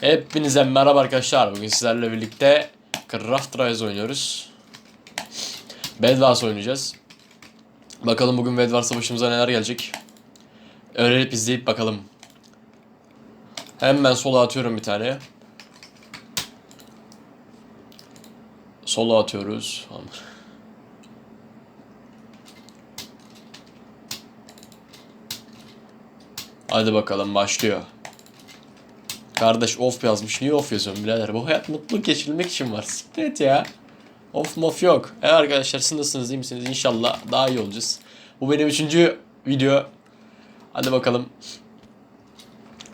Hepinize merhaba arkadaşlar. Bugün sizlerle birlikte Craft Rise oynuyoruz. Bed Wars oynayacağız. Bakalım bugün Bed Wars'ta başımıza neler gelecek. Öğrenip izleyip bakalım. Hemen sola atıyorum bir tane. Sola atıyoruz. Hadi bakalım başlıyor. Kardeş off yazmış. Niye off yazıyorum birader? Bu hayat mutluluk geçirilmek için var. Siktir ya. Off mof yok. Evet arkadaşlar siz nasılsınız iyi misiniz? İnşallah daha iyi olacağız. Bu benim üçüncü video. Hadi bakalım.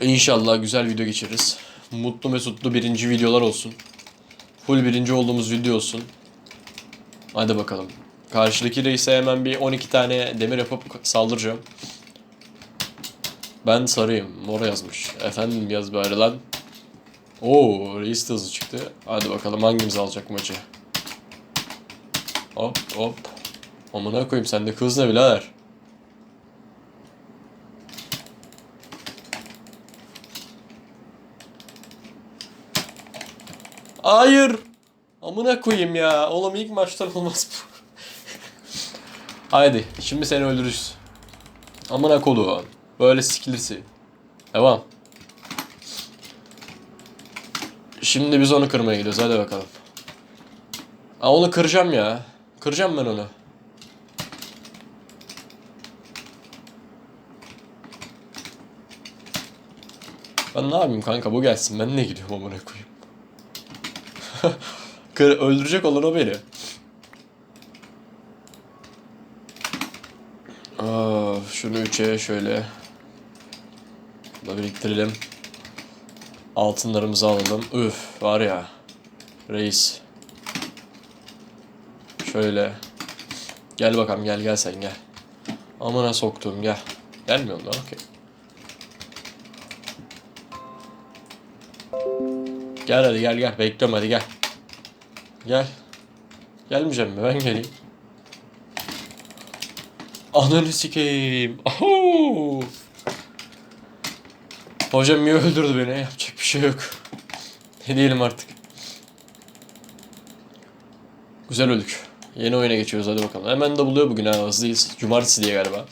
İnşallah güzel video geçiririz. Mutlu mesutlu birinci videolar olsun. Full birinci olduğumuz video olsun. Hadi bakalım. Karşıdaki reise hemen bir 12 tane demir yapıp saldıracağım. Ben sarıyım. Mor yazmış. Efendim yaz bari lan. Oo reis de hızlı çıktı. Hadi bakalım hangimiz alacak maçı. Hop hop. Amına koyayım sen de kız ne birader. Hayır. Amına koyayım ya. Oğlum ilk maçtan olmaz bu. Haydi şimdi seni öldürürüz. Amına kolu. Böyle sikilirsi. Devam. Şimdi biz onu kırmaya gidiyoruz. Hadi bakalım. Aa, onu kıracağım ya. Kıracağım ben onu. Ben ne yapayım kanka bu gelsin. Ben ne gidiyorum amına koyayım. Kır, öldürecek olan o beni. Aa, şunu üçe şöyle da biriktirelim. Altınlarımızı alalım. Üf var ya. Reis. Şöyle. Gel bakalım gel gel sen gel. Amına soktuğum gel. Gelmiyor mu? Okey. Gel hadi gel gel. Bekliyorum hadi gel. Gel. Gelmeyeceğim mi? Ben geleyim. Ananı sikeyim. Aho! Hocam niye öldürdü beni? Yapacak bir şey yok. Ne diyelim artık. Güzel öldük. Yeni oyuna geçiyoruz hadi bakalım. Hemen de buluyor bugün ha hızlıyız. Cumartesi diye galiba.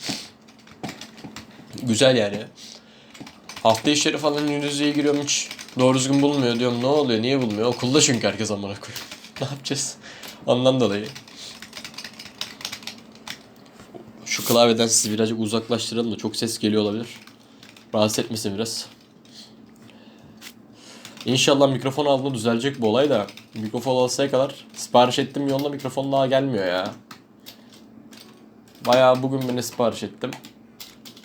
Güzel yani. Hafta işleri falan yüzeye giriyorum hiç doğru düzgün bulmuyor diyorum. Ne oluyor niye bulmuyor? Okulda çünkü herkes amına koyuyor. ne yapacağız? Ondan dolayı. Şu klavyeden sizi birazcık uzaklaştıralım da çok ses geliyor olabilir. Rahatsız etmesin biraz. İnşallah mikrofon aldığında düzelecek bu olay da. Mikrofon alsaya kadar sipariş ettim yolda mikrofon daha gelmiyor ya. Bayağı bugün beni sipariş ettim.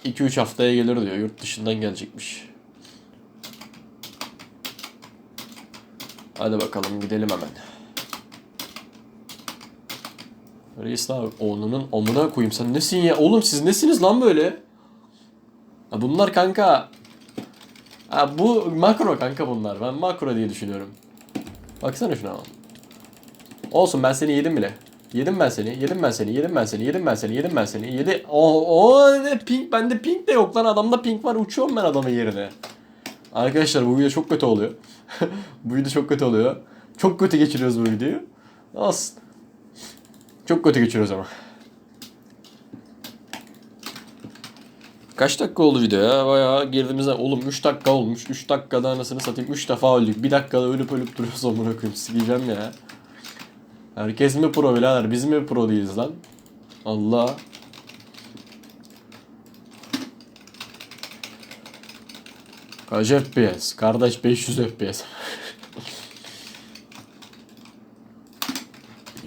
2-3 haftaya gelir diyor. Yurt dışından gelecekmiş. Hadi bakalım gidelim hemen. Reis abi onunun amına koyayım sen nesin ya? Oğlum siz nesiniz lan böyle? Ha bunlar kanka. Ha bu makro kanka bunlar. Ben makro diye düşünüyorum. Baksana şuna. Olsun ben seni yedim bile. Yedim ben seni, yedim ben seni, yedim ben seni, yedim ben seni, yedim ben seni, yedi. O o ne pink bende pink de yok lan adamda pink var uçuyorum ben adamın yerine. Arkadaşlar bu video çok kötü oluyor. bu video çok kötü oluyor. Çok kötü geçiriyoruz bu videoyu. Olsun. Çok kötü geçiriyoruz ama. Kaç dakika oldu video ya? Bayağı girdiğimizde oğlum 3 dakika olmuş. 3 dakikada anasını satayım 3 defa öldük. 1 dakikada ölüp ölüp duruyoruz amına koyayım. Sikeceğim ya. Herkes mi pro birader? Biz mi pro değiliz lan? Allah. Kaç FPS? Kardeş 500 FPS.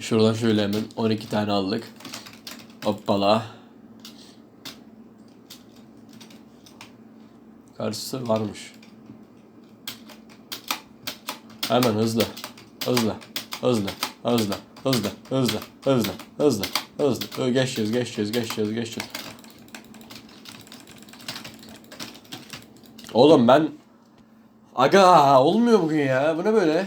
Şuradan şöyle hemen 12 tane aldık. Hoppala. Karşısı varmış. Hemen hızlı. Hızlı. Hızlı. Hızlı. Hızlı. Hızlı. Hızlı. Hızlı. Hızlı. Geçeceğiz. Geçeceğiz. Geçeceğiz. Geçeceğiz. Oğlum ben... Aga olmuyor bugün ya. Bu ne böyle?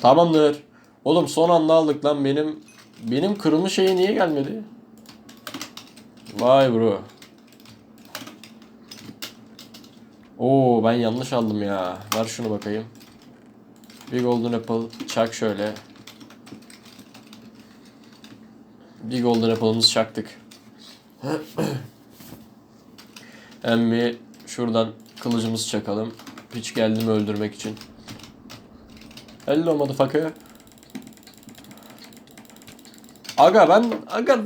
Tamamdır. Oğlum son anda aldık lan benim benim kırmızı şey niye gelmedi? Vay bro. Oo ben yanlış aldım ya. Ver şunu bakayım. Bir golden apple çak şöyle. Bir golden apple'ımızı çaktık. Hem bir şuradan kılıcımızı çakalım. Hiç geldi mi öldürmek için. Hello motherfucker. Aga ben aga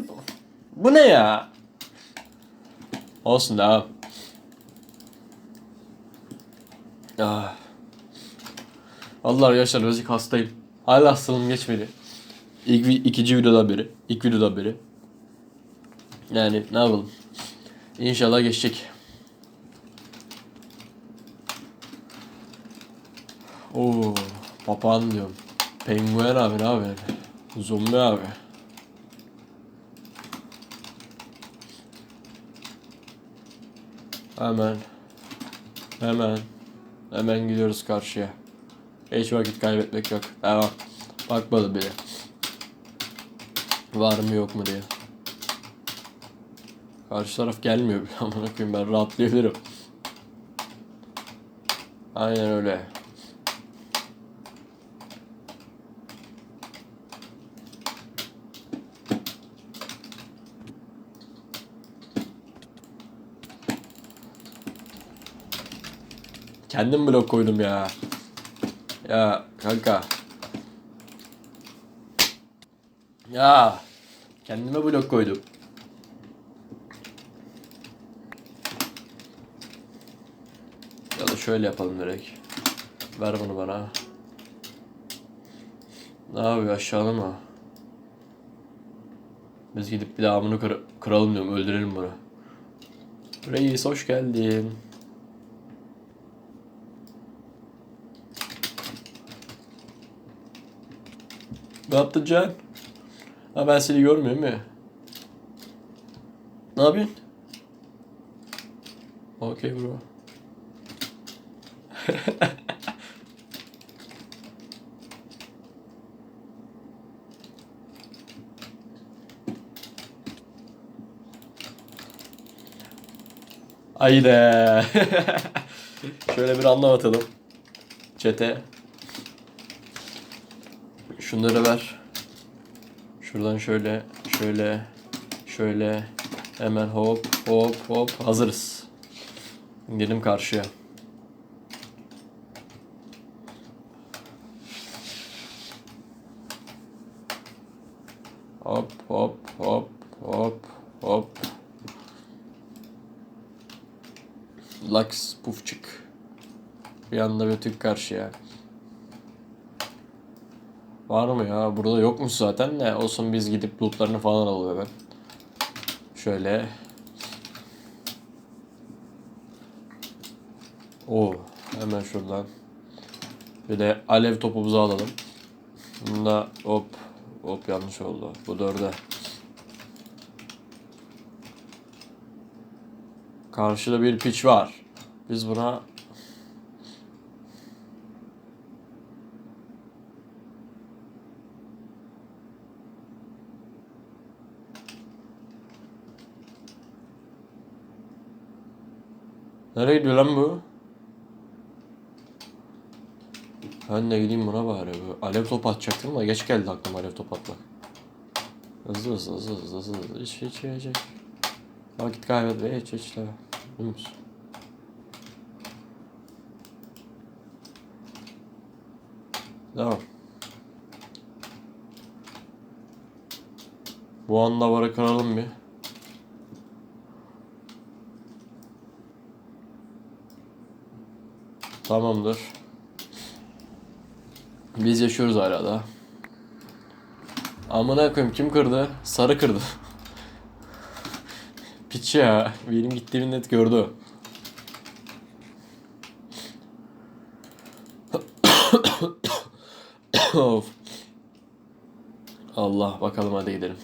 bu ne ya? Olsun devam. Ah. Allah arkadaşlar birazcık hastayım. Hala hastalığım geçmedi. İlk ikinci videodan beri. ilk videodan beri. Yani ne yapalım. İnşallah geçecek. Oo, papağan diyorum. Penguen abi ne abi? Zombi abi. Hemen. Hemen. Hemen gidiyoruz karşıya. Hiç vakit kaybetmek yok. Devam. Bakmadım bile. Var mı yok mu diye. Karşı taraf gelmiyor bile. Amına koyayım ben rahatlayabilirim. Aynen öyle. Kendim blok koydum ya. Ya kanka. Ya. Kendime blok koydum. Ya da şöyle yapalım direkt. Ver bunu bana. Ne yapıyor aşağıda mı? Biz gidip bir daha amını kır- kıralım diyorum öldürelim bunu. Reis hoş geldin. Ne yaptın Can? Ha ben seni görmüyorum ya. Ne yapıyorsun? Okey bro. Haydi. Şöyle bir anlam atalım. Çete. Şunları ver. Şuradan şöyle, şöyle, şöyle. Hemen hop, hop, hop. Hazırız. Gidelim karşıya. Hop, hop, hop, hop, hop. Lux pufçık. Bir anda götük karşıya. Var mı ya? Burada yokmuş zaten de. Olsun biz gidip lootlarını falan alalım hemen. Şöyle. Oo, hemen şuradan. Bir de alev topumuzu alalım. Bunu da hop hop yanlış oldu. Bu dörde. Karşıda bir piç var. Biz buna Nereye gidiyor lan bu? Ben de gideyim buna bari. Alev top atacaktım da geç geldi aklıma alev top atmak. Hızlı hızlı hızlı hızlı hızlı hızlı. Hiç hiç hiç hiç. Vakit kaybetme hiç hiç de. Yunus. Devam. Bu anda varı kıralım bir. Tamamdır. Biz yaşıyoruz hala da. Amına koyayım kim kırdı? Sarı kırdı. Piç ya. Benim gittiğimi net gördü. of. Allah bakalım hadi gidelim.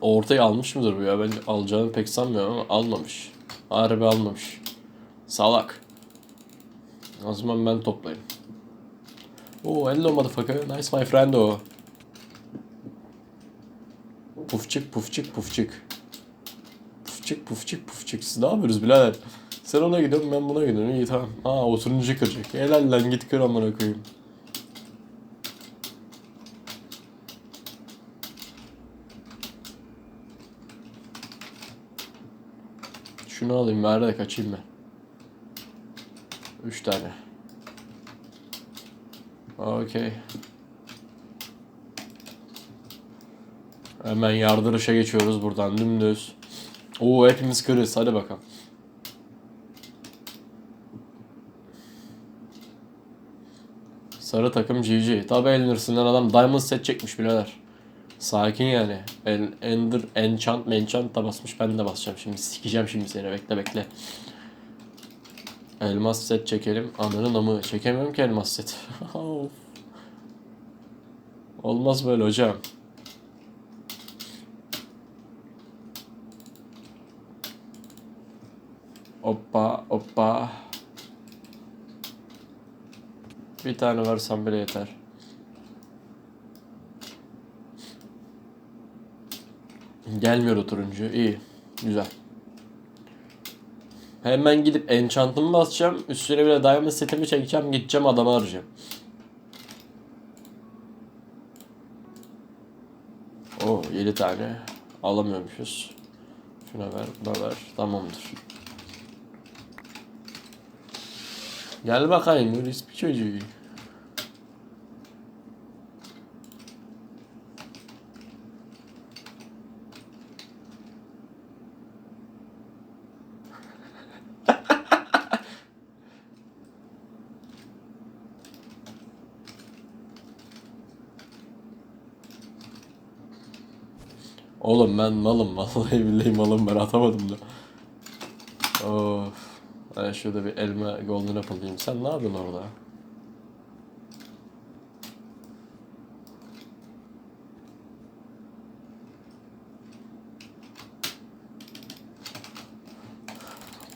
Ortaya almış mıdır bu ya? Ben alacağını pek sanmıyorum ama almamış. Harbi almamış. Salak. O zaman ben toplayayım. Oh hello motherfucker. Nice my friend o. Pufçık pufçık pufçık. Pufçık pufçık pufçık. Siz ne yapıyorsunuz birader? Sen ona gidiyorsun ben buna gidiyorum. İyi tamam. Aa o turuncu kıracak. Helal lan git kır amına koyayım. Şunu alayım ver de kaçayım ben. Üç tane. Okey. Hemen yardırışa geçiyoruz buradan dümdüz. Oo hepimiz kırız hadi bakalım. Sarı takım GG. Tabi Elnur'sından adam Diamond set çekmiş birader. Sakin yani. En, Ender, Enchant, Enchant da basmış. Ben de basacağım şimdi. Sikeceğim şimdi seni. Bekle bekle. Elmas set çekelim. Ananın amı. Çekemiyorum ki elmas set. Olmaz böyle hocam. Hoppa hoppa. Bir tane versem bile yeter. Gelmiyor o turuncu. İyi. Güzel. Hemen gidip enchant'ımı basacağım. Üstüne bir de diamond setimi çekeceğim. Gideceğim adamı arayacağım. O 7 tane. Alamıyormuşuz. Şuna ver, buna ver. Tamamdır. Gel bakayım bir çocuğu. Oğlum ben malım vallahi billahi malım ben atamadım da. Of. Ben şurada bir elma golden apple diyeyim. Sen ne yapıyorsun orada?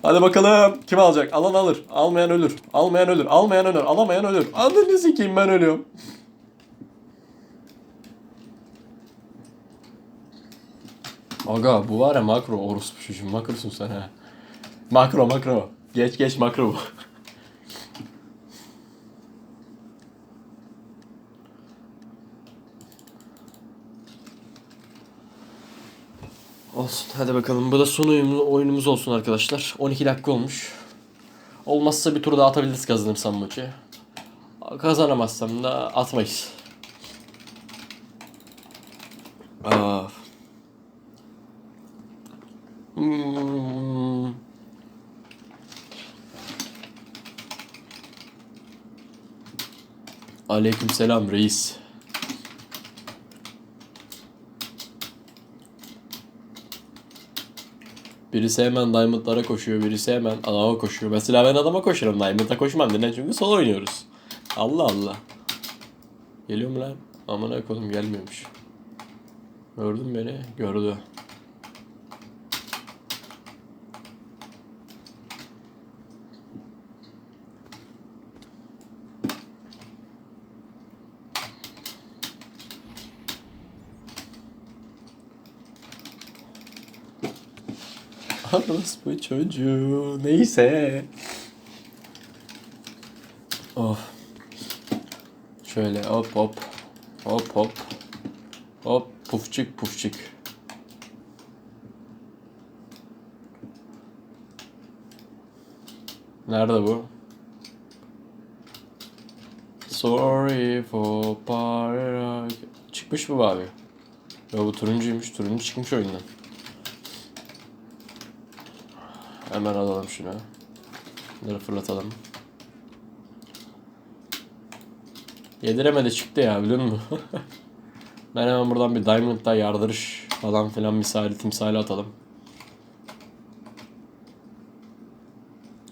Hadi bakalım. Kim alacak? Alan alır. Almayan ölür. Almayan ölür. Almayan ölür. Alamayan ölür. Anladın sikeyim ben ölüyorum. Aga bu var ya makro orospu makrosun sen ha. Makro makro. Geç geç makro bu. Olsun hadi bakalım. Bu da son oyunumuz olsun arkadaşlar. 12 dakika olmuş. Olmazsa bir tur daha atabiliriz kazanırsam maçı. Kazanamazsam da atmayız. Aa. Hmm. Aleyküm selam reis. Birisi hemen Diamond'lara koşuyor, birisi hemen adama koşuyor. Mesela ben adama koşarım, Diamond'a koşmam. Neden? Çünkü solo oynuyoruz. Allah Allah. Geliyor mu lan? Amına koydum gelmiyormuş. Gördün beni? Gördü. Bu çocuğu. Neyse. Of. Şöyle hop hop. Hop hop. Hop pufçık pufçık. Nerede bu? Sorry for para... Çıkmış mı bu abi? Ya bu turuncuymuş. Turuncu çıkmış oyundan. Hemen alalım şunu. Bunları fırlatalım. Yediremedi çıktı ya biliyor musun? ben hemen buradan bir Diamond'da yardırış falan filan misali timsali atalım.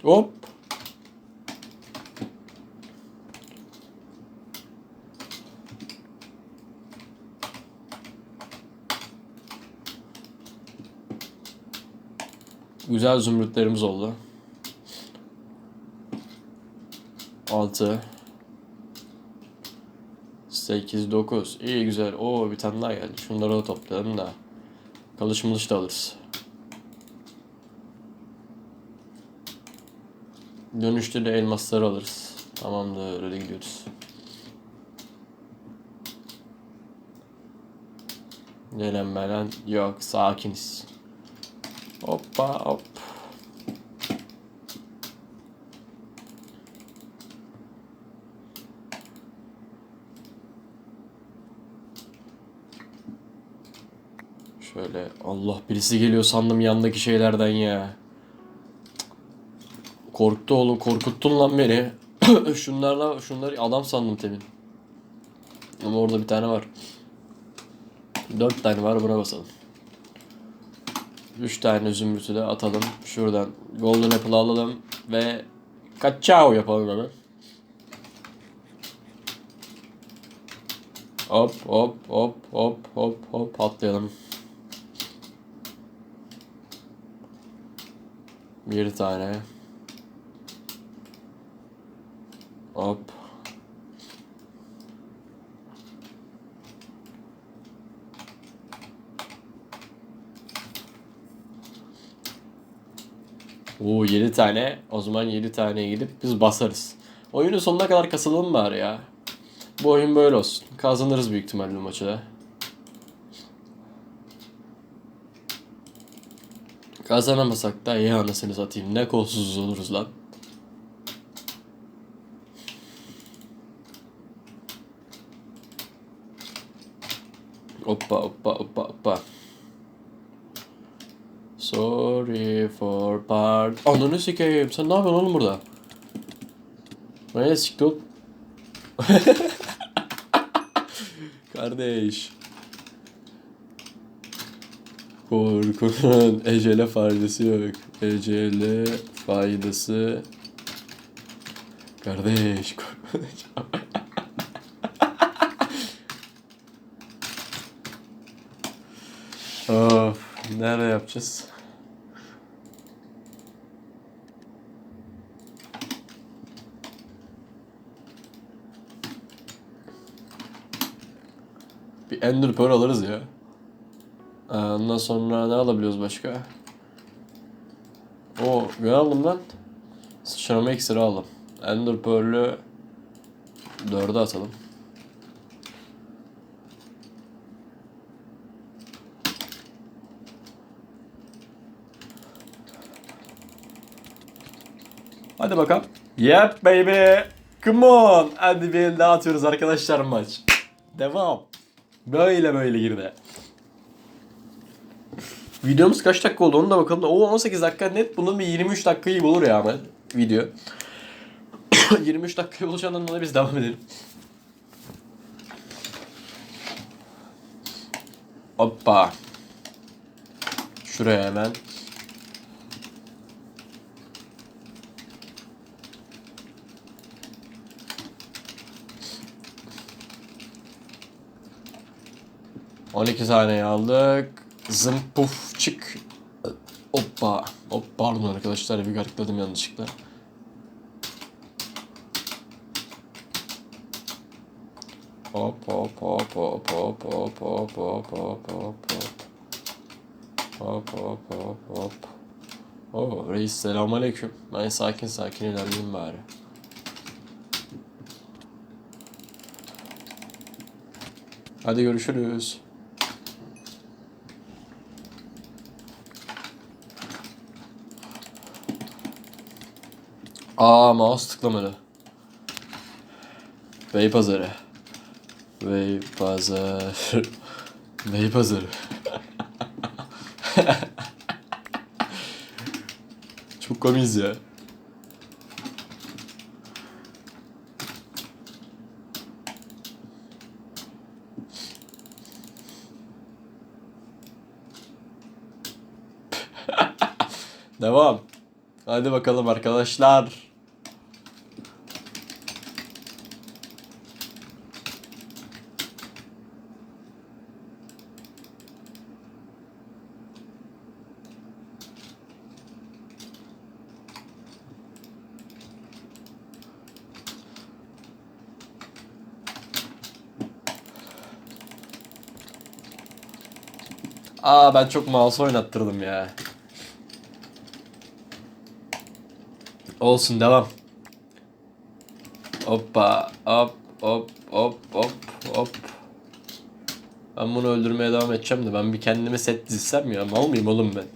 Hop. Güzel zümrütlerimiz oldu. 6 8, 9. İyi güzel. Oo bir tane daha geldi. Şunları da toplayalım da. Kılıç mılıç da alırız. Dönüşte de elmasları alırız. Tamamdır öyle gidiyoruz. Gelen belen yok sakiniz. Hoppa hop. Şöyle Allah birisi geliyor sandım yandaki şeylerden ya. Korktu oğlum korkuttun lan beni. Şunlarla şunları adam sandım temin. Ama orada bir tane var. Dört tane var buna basalım. Üç tane zümrütü de atalım. Şuradan golden apple alalım ve kaçao yapalım hemen. Hop hop hop hop hop hop atlayalım. Bir tane. Hop. Oo 7 tane. O zaman 7 taneye gidip biz basarız. Oyunun sonuna kadar kasalım bari ya. Bu oyun böyle olsun. Kazanırız büyük ihtimalle maçı da. Kazanamasak da iyi anasını satayım. Ne kolsuzuz oluruz lan. Hoppa hoppa hoppa hoppa. Sorry for part... Ananı sikeyim. Sen ne yapıyorsun oğlum burada? Nereye sikti? Kardeş. Korkunun ecele faydası yok. Ecele faydası. Kardeş. korkunun- of. Nerede yapacağız? Bir Ender Pearl alırız ya. Ee, Ondan sonra ne alabiliyoruz başka? O ne aldım lan? Sıçrama iksiri aldım. Ender Pearl'ü 4'e atalım. Hadi bakalım. Yep baby. Come on. Hadi bir daha atıyoruz arkadaşlar maç. Devam. Böyle böyle girdi. Videomuz kaç dakika oldu onu da bakalım. O 18 dakika net. Bunun bir 23 dakikayı bulur ya ama video. 23 dakikayı bulacağından dolayı biz devam edelim. Hoppa. Şuraya hemen. On iki saniye aldık. Zımpuf çık. Hoppa. Hop pardon arkadaşlar bir garıkladım yanlışlıkla. Hop hop hop hop hop hop hop hop hop hop hop. Hop hop hop hop. Oo reis selamünaleyküm. Ben sakin sakin ilerleyeyim bari. Hadi görüşürüz. Aa mouse tıklamadı. Bey pazarı. Bey pazarı. Bey pazarı. Çok komiyiz ya. Devam. Hadi bakalım arkadaşlar. Aa ben çok mouse oynattırdım ya. Olsun devam. Hoppa hop hop hop hop hop. Ben bunu öldürmeye devam edeceğim de ben bir kendime set dizsem ya. Mal mıyım oğlum ben?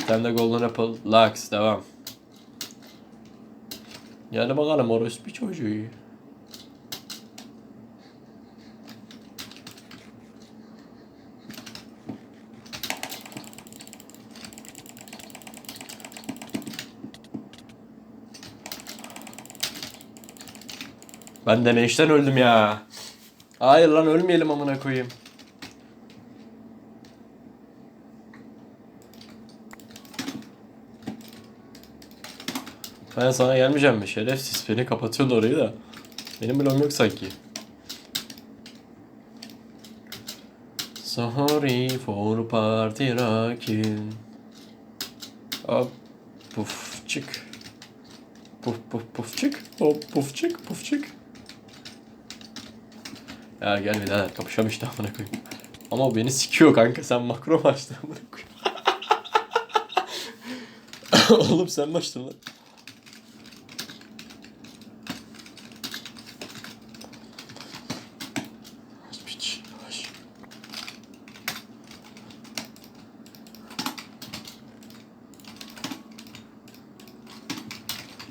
Bir tane de Golden Apple. Lux devam. Yani bakalım orospu çocuğu. Ben de neşten öldüm ya. Hayır lan ölmeyelim amına koyayım. Ben sana gelmeyeceğim mi şerefsiz? Beni kapatıyordu orayı da. Benim bloğum yok sanki. Sorry for party rockin'. Hop puf çık. Puf puf puf çık. Hop puf çık puf çık. Ya gel birader kapışalım işte amına koyayım. Ama beni sikiyor kanka sen makro mu açtın amına koyayım. Oğlum sen mi açtın lan?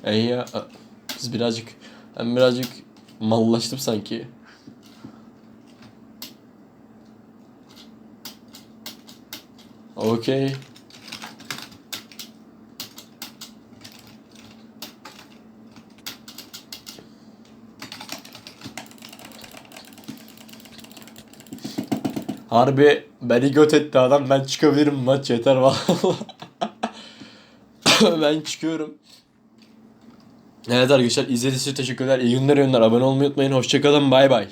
Ey ya biz birazcık ben birazcık mallaştım sanki. Okey. Harbi beni göt etti adam ben çıkabilirim maç yeter vallahi. ben çıkıyorum. Evet arkadaşlar izlediğiniz için teşekkürler. İyi günler, iyi günler. Abone olmayı unutmayın. Hoşçakalın. Bay bay.